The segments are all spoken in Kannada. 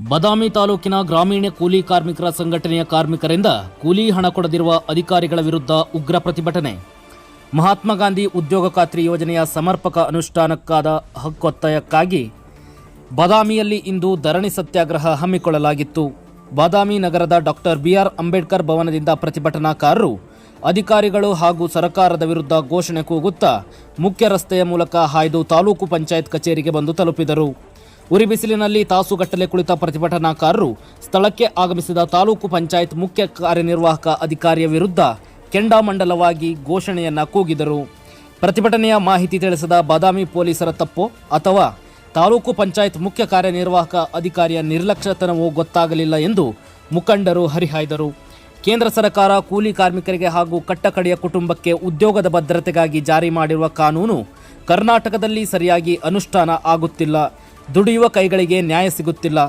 ಬದಾಮಿ ತಾಲೂಕಿನ ಗ್ರಾಮೀಣ ಕೂಲಿ ಕಾರ್ಮಿಕರ ಸಂಘಟನೆಯ ಕಾರ್ಮಿಕರಿಂದ ಕೂಲಿ ಹಣ ಕೊಡದಿರುವ ಅಧಿಕಾರಿಗಳ ವಿರುದ್ಧ ಉಗ್ರ ಪ್ರತಿಭಟನೆ. ಮಹಾತ್ಮ ಗಾಂಧಿ ಉದ್ಯೋಗ ಖಾತ್ರಿ ಯೋಜನೆಯ ಸಮರ್ಪಕ ಅನುಷ್ಠಾನಕ್ಕಾದ ಹಕ್ಕೊತ್ತಾಯಕ್ಕಾಗಿ ಬದಾಮಿಯಲ್ಲಿ ಇಂದು ಧರಣಿ ಸತ್ಯಾಗ್ರಹ ಹಮ್ಮಿಕೊಳ್ಳಲಾಗಿತ್ತು. ಬಾದಾಮಿ ನಗರದ ಡಾಕ್ಟರ್ ಬಿಆರ್ ಅಂಬೇಡ್ಕರ್ ಭವನದಿಂದ ಪ್ರತಿಭಟನಾಕಾರರು, ಅಧಿಕಾರಿಗಳು ಹಾಗೂ ಸರ್ಕಾರದ ವಿರುದ್ಧ ಘೋಷಣೆ ಕೂಗುತ್ತಾ ಮುಖ್ಯ ರಸ್ತೆಯ ಮೂಲಕ ಹಾಯ್ದು ತಾಲೂಕು ಪಂಚಾಯತ್ ಕಚೇರಿಗೆ ಬಂದು ತಲುಪಿದರು. ಉರಿ ಬಿಸಿಲಿನಲ್ಲಿ ತಾಸುಗಟ್ಟಲೆ ಕುಳಿತ ಪ್ರತಿಭಟನಾಕಾರರು ಸ್ಥಳಕ್ಕೆ ಆಗಮಿಸಿದ ತಾಲೂಕು ಪಂಚಾಯತ್ ಮುಖ್ಯ ಕಾರ್ಯನಿರ್ವಾಹಕ ಅಧಿಕಾರಿಯ ವಿರುದ್ಧ ಕೆಂಡಾಮಂಡಲವಾಗಿ ಘೋಷಣೆಯನ್ನ ಕೂಗಿದರು. ಪ್ರತಿಭಟನೆಯ ಮಾಹಿತಿ ತಿಳಿಸಿದ ಬಾದಾಮಿ ಪೊಲೀಸರ ತಪ್ಪೋ ಅಥವಾ ತಾಲೂಕು ಪಂಚಾಯತ್ ಮುಖ್ಯ ಕಾರ್ಯನಿರ್ವಾಹಕ ಅಧಿಕಾರಿಯ ನಿರ್ಲಕ್ಷ್ಯತನವೂ ಗೊತ್ತಾಗಲಿಲ್ಲ ಎಂದು ಮುಖಂಡರು ಹರಿಹಾಯ್ದರು. ಕೇಂದ್ರ ಸರ್ಕಾರ ಕೂಲಿ ಕಾರ್ಮಿಕರಿಗೆ ಹಾಗೂ ಕಟ್ಟಕಡೆಯ ಕುಟುಂಬಕ್ಕೆ ಉದ್ಯೋಗದ ಭದ್ರತೆಗಾಗಿ ಜಾರಿ ಮಾಡಿರುವ ಕಾನೂನು ಕರ್ನಾಟಕದಲ್ಲಿ ಸರಿಯಾಗಿ ಅನುಷ್ಠಾನ ಆಗುತ್ತಿಲ್ಲ. ದುಡಿಯುವ ಕೈಗಳಿಗೆ ನ್ಯಾಯ ಸಿಗುತ್ತಿಲ್ಲ.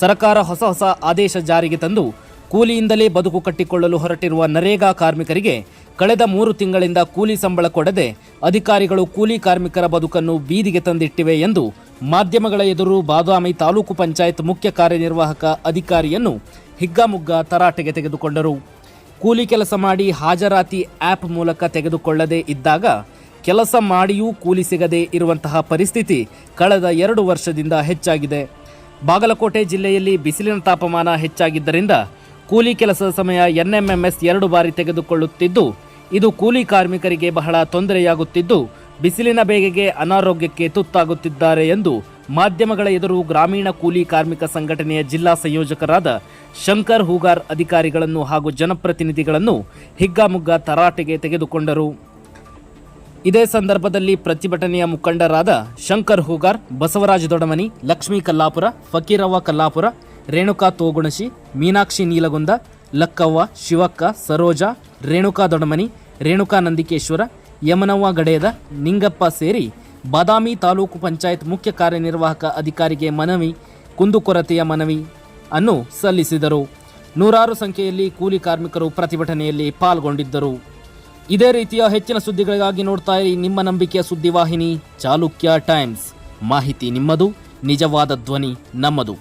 ಸರ್ಕಾರ ಹೊಸ ಹೊಸ ಆದೇಶ ಜಾರಿಗೆ ತಂದು ಕೂಲಿಯಿಂದಲೇ ಬದುಕು ಕಟ್ಟಿಕೊಳ್ಳಲು ಹೊರಟಿರುವ ನರೇಗಾ ಕಾರ್ಮಿಕರಿಗೆ ಕಳೆದ ಮೂರು ತಿಂಗಳಿಂದ ಕೂಲಿ ಸಂಬಳ ಕೊಡದೆ ಅಧಿಕಾರಿಗಳು ಕೂಲಿ ಕಾರ್ಮಿಕರ ಬದುಕನ್ನು ಬೀದಿಗೆ ತಂದಿಟ್ಟಿವೆ ಎಂದು ಮಾಧ್ಯಮಗಳ ಎದುರು ಬಾದಾಮಿ ತಾಲೂಕು ಪಂಚಾಯತ್ ಮುಖ್ಯ ಕಾರ್ಯನಿರ್ವಾಹಕ ಅಧಿಕಾರಿಯನ್ನು ಹಿಗ್ಗಾಮುಗ್ಗ ತರಾಟೆಗೆ ತೆಗೆದುಕೊಂಡರು. ಕೂಲಿ ಕೆಲಸ ಮಾಡಿ ಹಾಜರಾತಿ ಆ್ಯಪ್ ಮೂಲಕ ತೆಗೆದುಕೊಳ್ಳದೆ ಇದ್ದಾಗ ಕೆಲಸ ಮಾಡಿಯೂ ಕೂಲಿ ಸಿಗದೆ ಇರುವಂತಹ ಪರಿಸ್ಥಿತಿ ಕಳೆದ ಎರಡು ವರ್ಷದಿಂದ ಹೆಚ್ಚಾಗಿದೆ. ಬಾಗಲಕೋಟೆ ಜಿಲ್ಲೆಯಲ್ಲಿ ಬಿಸಿಲಿನ ತಾಪಮಾನ ಹೆಚ್ಚಾಗಿದ್ದರಿಂದ ಕೂಲಿ ಕೆಲಸದ ಸಮಯ ಎನ್ಎಂಎಂಎಸ್ ಎರಡು ಬಾರಿ ತೆಗೆದುಕೊಳ್ಳುತ್ತಿದ್ದು, ಇದು ಕೂಲಿ ಕಾರ್ಮಿಕರಿಗೆ ಬಹಳ ತೊಂದರೆಯಾಗುತ್ತಿದ್ದು, ಬಿಸಿಲಿನ ಬೇಗೆಗೆ ಅನಾರೋಗ್ಯಕ್ಕೆ ತುತ್ತಾಗುತ್ತಿದ್ದಾರೆ ಎಂದು ಮಾಧ್ಯಮಗಳ ಎದುರು ಗ್ರಾಮೀಣ ಕೂಲಿ ಕಾರ್ಮಿಕ ಸಂಘಟನೆಯ ಜಿಲ್ಲಾ ಸಂಯೋಜಕರಾದ ಶಂಕರ್ ಹೂಗಾರ್ ಅಧಿಕಾರಿಗಳನ್ನು ಹಾಗೂ ಜನಪ್ರತಿನಿಧಿಗಳನ್ನು ಹಿಗ್ಗಾಮುಗ್ಗಾ ತರಾಟೆಗೆ ತೆಗೆದುಕೊಂಡರು. ಇದೇ ಸಂದರ್ಭದಲ್ಲಿ ಪ್ರತಿಭಟನೆಯ ಮುಖಂಡರಾದ ಶಂಕರ್ ಹೂಗಾರ್, ಬಸವರಾಜ ದೊಡಮನಿ, ಲಕ್ಷ್ಮೀ ಕಲ್ಲಾಪುರ, ಫಕೀರವ್ವ ಕಲ್ಲಾಪುರ, ರೇಣುಕಾ ತೋಗುಣಶಿ, ಮೀನಾಕ್ಷಿ ನೀಲಗುಂದ, ಲಕ್ಕವ್ವ, ಶಿವಕ್ಕ, ಸರೋಜಾ, ರೇಣುಕಾ ದೊಡಮನಿ, ರೇಣುಕಾ ನಂದಿಕೇಶ್ವರ, ಯಮನವ್ವ ಗಡೇದ, ನಿಂಗಪ್ಪ ಸೇರಿ ಬಾದಾಮಿ ತಾಲೂಕು ಪಂಚಾಯತ್ ಮುಖ್ಯ ಕಾರ್ಯನಿರ್ವಾಹಕ ಅಧಿಕಾರಿಗೆ ಮನವಿ ಕುಂದುಕೊರತೆಯ ಮನವಿ ಅನ್ನು ಸಲ್ಲಿಸಿದರು. ನೂರಾರು ಸಂಖ್ಯೆಯಲ್ಲಿ ಕೂಲಿ ಕಾರ್ಮಿಕರು ಪ್ರತಿಭಟನೆಯಲ್ಲಿ ಪಾಲ್ಗೊಂಡಿದ್ದರು. ಇದೇ ರೀತಿಯ ಹೆಚ್ಚಿನ ಸುದ್ದಿಗಳಿಗಾಗಿ ನೋಡ್ತಾ ಇರಿ ನಿಮ್ಮ ನಂಬಿಕೆಯ ಸುದ್ದಿವಾಹಿನಿ ಚಾಲುಕ್ಯ ಟೈಮ್ಸ್. ಮಾಹಿತಿ ನಿಮ್ಮದು, ನಿಜವಾದ ಧ್ವನಿ ನಮ್ಮದು.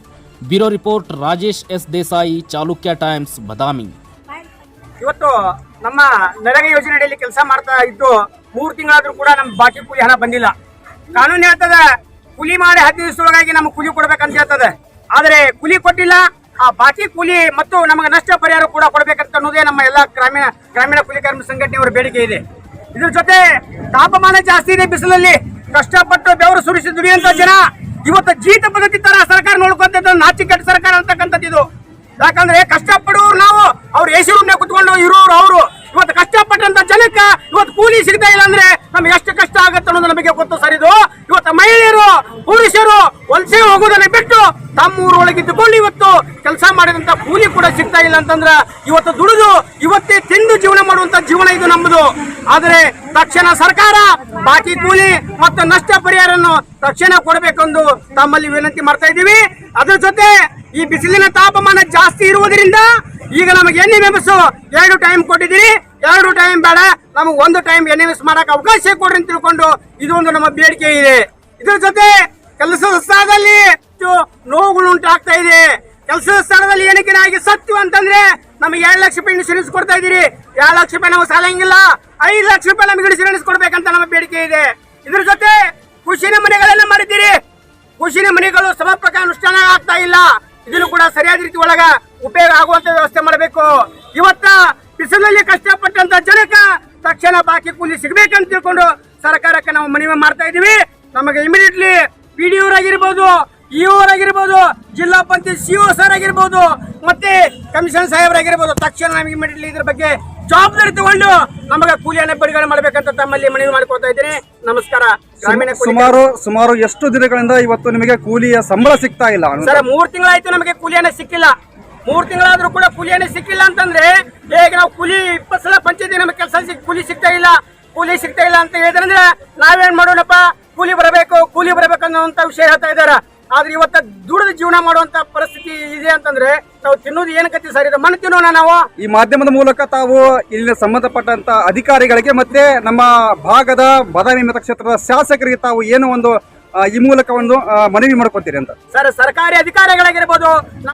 Bureau report, Rajesh S Desai, Chalukya times, Badami. ಇವತ್ತು ನಮ್ಮ ನರೇಗಾ ಯೋಜನೆ ಅಡಿಯಲ್ಲಿ ಕೆಲಸ ಮಾಡ್ತಾ ಇದ್ದು, ಮೂರು ತಿಂಗಳಾದ್ರೂ ಕೂಡ ನಮ್ಮ ಬಾಕಿ ಕೂಲಿ ಹಣ ಬಂದಿಲ್ಲ. ಕಾನೂನು ಹೇಳ್ತದೆ ಕೂಲಿ ಮಾಡಿ ಹತ್ತು ದಿವಸದೊಳಗಾಗಿ ನಮ್ಗೆ ಕೂಲಿ ಕೊಡ್ಬೇಕಂತ ಹೇಳ್ತದೆ. ಆದರೆ ಕೂಲಿ ಕೊಟ್ಟಿಲ್ಲ ಆ ಬಾಕಿ ಕೂಲಿ ಮತ್ತು ನಮಗೆ ನಷ್ಟ ಪರಿಹಾರ ಕೂಡ ಕೊಡಬೇಕಂತ ಅನ್ನೋದೇ ನಮ್ಮ ಎಲ್ಲ ಗ್ರಾಮೀಣ ಗ್ರಾಮೀಣ ಕೂಲಿ ಕಾರ್ಮಿಕ ಸಂಘಟನೆಯವರ ಬೇಡಿಕೆ ಇದೆ. ಇದ್ರ ಜೊತೆ ತಾಪಮಾನ ಜಾಸ್ತಿ ಇದೆ ಬಿಸಿಲಲ್ಲಿ, ಕಷ್ಟಪಟ್ಟು ಬೆವರು ಸುರಿಸಿ ದುಡಿಯುವಂತ ಜನ, ಇವತ್ತು ಜೀತ ಪದ್ಧತಿ ತರ ಸರ್ಕಾರ ನೋಡ್ಕೊಂತ ನಾಚಿಕೆಟ್ಟ ಸರ್ಕಾರ ಅಂತಕ್ಕಂಥದ್ದು ಇದು. ಯಾಕಂದ್ರೆ ಕಷ್ಟಪಡುವ ನಾವು, ಅವ್ರು ಎಸಿ ರೂಮ್ನ ಕುತ್ಕೊಂಡು ಇರೋರು ಅವರು. ಇವತ್ತು ಕಷ್ಟಪಟ್ಟಂತ ಜನಕ್ಕೆ ಇವತ್ತು ಕೂಲಿ ಸಿಗ್ತಾ ಇಲ್ಲ ಅಂದ್ರೆ ನಮ್ಗೆ ಎಷ್ಟು ಕಷ್ಟ ಆಗತ್ತೆ ಅನ್ನೋದು ನಮಗೆ ಗೊತ್ತು ಸರಿದು ಇವತ್ತು ಮಹಿಳೆಯರು, ಪುರುಷರು, ವಲಸೆ ಹೋಗೋದನ್ನ ಬಿಟ್ಟು ತಮ್ಮ ಊರೊಳಗಿದ್ದುಕೊಂಡು ಇವತ್ತು ಕೆಲಸ ಮಾಡಿದಂತ ಕೂಲಿ ಕೂಡ ಸಿಗ್ತಾ ಇಲ್ಲ ಅಂತಂದ್ರೆ ಇವತ್ತು ದುಡಿದು ಇವತ್ತೇ ತಿಂದು ಜೀವನ ಮಾಡುವಂತ ಜೀವನ ಇದು ನಮ್ಮದು. ಆದರೆ ತಕ್ಷಣ ಸರ್ಕಾರ ಬಾಕಿ ಕೂಲಿ ಮತ್ತು ನಷ್ಟ ಪರಿಹಾರವನ್ನು ತಕ್ಷಣ ಕೊಡಬೇಕೆಂದು ತಮ್ಮಲ್ಲಿ ವಿನಂತಿ ಮಾಡ್ತಾ ಇದ್ದೀವಿ. ಅದ್ರ ಜೊತೆ ಈ ಬಿಸಿಲಿನ ತಾಪಮಾನ ಜಾಸ್ತಿ ಇರುವುದರಿಂದ ಈಗ ನಮಗೆ ಎಣ್ಣೆ ಮೆಮಸು ಎರಡು ಟೈಮ್ ಕೊಟ್ಟಿದ್ದೀರಿ. ಎರಡು ಟೈಮ್ ಬೇಡ, ನಮಗೆ ಒಂದು ಟೈಮ್ ಎಣ್ಣೆ ಮೆಸ್ ಮಾಡಕ್ಕೆ ಅವಕಾಶ ಕೊಡ್ರಿ ಅಂತ ತಿಳ್ಕೊಂಡು ಇದೊಂದು ನಮ್ಮ ಬೇಡಿಕೆ ಇದೆ. ಇದ್ರ ಜೊತೆ ಕೆಲಸದ ಸ್ಥಳದಲ್ಲಿ ನೋವುಗಳು ಉಂಟಾಗ್ತಾ ಇದೆ. ಕೆಲಸದ ಸ್ಥಳದಲ್ಲಿ ಏನಕ್ಕೆ ಆಗಿ ಸತ್ತು ಅಂತಂದ್ರೆ ನಮಗೆ ಎರಡು ಲಕ್ಷ ರೂಪಾಯಿ ಇನ್ಶೂರೆನ್ಸ್ ಕೊಡ್ತಾ ಇದೀರಿ ಎರಡು ಲಕ್ಷ ರೂಪಾಯಿ ನಾವು ಸಾಲಂಗಿಲ್ಲ ಐದು ಲಕ್ಷ ರೂಪಾಯಿ ನಮಗೆ ಇನ್ಶೂರೆನ್ಸ್ ಕೊಡ್ಬೇಕಂತ ನಮ್ಮ ಬೇಡಿಕೆ ಇದೆ. ಇದ್ರ ಜೊತೆ ಖುಷಿನ ಮನೆಗಳೆಲ್ಲ ಮಾಡಿದ್ದೀರಿ. ಖುಷಿನ ಮನೆಗಳು ಸಮರ್ಪಕ ಅನುಷ್ಠಾನ ಆಗ್ತಾ ಇಲ್ಲ. ಇದನ್ನು ಕೂಡ ಸರಿಯಾದ ರೀತಿ ಒಳಗ ಉಪಯೋಗ ಆಗುವಂತ ವ್ಯವಸ್ಥೆ ಮಾಡಬೇಕು. ಇವತ್ತ ಬಿಸಿಲಲ್ಲಿ ಕಷ್ಟಪಟ್ಟಂತ ಜನಕ ತಕ್ಷಣ ಬಾಕಿ ಕೂಲಿ ಸಿಗ್ಬೇಕಂತ ತಿಳ್ಕೊಂಡು ಸರ್ಕಾರಕ್ಕೆ ನಾವು ಮನವಿ ಮಾಡ್ತಾ ಇದೀವಿ ನಮಗೆ ಇಮಿಡಿಯೇಟ್ಲಿ ಪಿ ಡಿ ಇ ಆಗಿರ್ಬೋದು ಜಿಲ್ಲಾ ಪಂಚಾಯತ್ ಸಿ ಸರ್ ಆಗಿರ್ಬೋದು ಮತ್ತೆ ಕಮಿಷನ್ ಸಾಹೇಬರಾಗಿರ್ಬೋದು ತಕ್ಷಣ ನಮಗೆ ಇಮಿಡಿಯೇಟ್ಲಿ ಇದ್ರ ಬಗ್ಗೆ ಜವಾಬ್ದಾರಿ ತಗೊಂಡು ನಮಗೆ ಕೂಲಿಯನ್ನು ಬಿಡುಗಡೆ ಮಾಡ್ಬೇಕಂತ ತಮ್ಮಲ್ಲಿ ಮನವಿ ಮಾಡ್ಕೊತಾ ಇದ್ದೀನಿ. ನಮಸ್ಕಾರ. ಗ್ರಾಮೀಣ ಸುಮಾರು ಸುಮಾರು ಎಷ್ಟು ದಿನಗಳಿಂದ ಇವತ್ತು ನಿಮಗೆ ಕೂಲಿಯ ಸಂಬಳ ಸಿಗ್ತಾ ಇಲ್ಲ? ಸರ್ ಮೂರ್ ತಿಂಗಳಾಯ್ತು ನಮಗೆ ಕೂಲಿಯನ್ನ ಸಿಕ್ಕಿಲ್ಲ. ಮೂರು ತಿಂಗಳಾದ್ರೂ ಕೂಡ ಕೂಲಿಯನ್ನ ಸಿಕ್ಕಿಲ್ಲ ಅಂತಂದ್ರೆ ಹೇಗೆ ನಾವು ಕೂಲಿ ಇಪ್ಪತ್ತು ಸಲ ಪಂಚಾಯತಿ ನಮಗೆ ಕೆಲಸ ಸಿಕ್ ಕೂಲಿ ಸಿಗ್ತಾ ಇಲ್ಲ. ಕೂಲಿ ಸಿಗ್ತಾ ಇಲ್ಲ ಅಂತ ಹೇಳಿದ್ರೆ ನಾವೇನ್ ಮಾಡೋಣಪ್ಪ? ಕೂಲಿ ಬರಬೇಕು ಕೂಲಿ ಬರಬೇಕು ಅನ್ನೋ ವಿಷಯ ಹೇಳ್ತಾ ಇದಾರ ಆದ್ರೆ ಇವತ್ತ ದುಡಿದು ಜೀವನ ಮಾಡುವಂತ ಪರಿಸ್ಥಿತಿ ಇದೆ ಅಂತಂದ್ರೆ ನಾವು ತಿನ್ನೋದು ಏನ್ ಕತ್ತಿ ಸರ್? ಇದು ಮಣ್ಣು ತಿನ್ನೋಣ ನಾವು? ಈ ಮಾಧ್ಯಮದ ಮೂಲಕ ತಾವು ಇಲ್ಲಿ ಸಂಬಂಧಪಟ್ಟಂತ ಅಧಿಕಾರಿಗಳಿಗೆ ಮತ್ತೆ ನಮ್ಮ ಭಾಗದ ಬದಾಮಿ ಮತ ಕ್ಷೇತ್ರದ ಶಾಸಕರಿಗೆ ತಾವು ಏನು ಒಂದು ಆ, ಈ ಮೂಲಕ ಒಂದು ಆ, ಮನವಿ ಮಾಡ್ಕೊತೀರಿ ಅಂತ. ಸರ್ ಸರ್ಕಾರಿ ಅಧಿಕಾರಿಗಳಾಗಿರ್ಬೋದು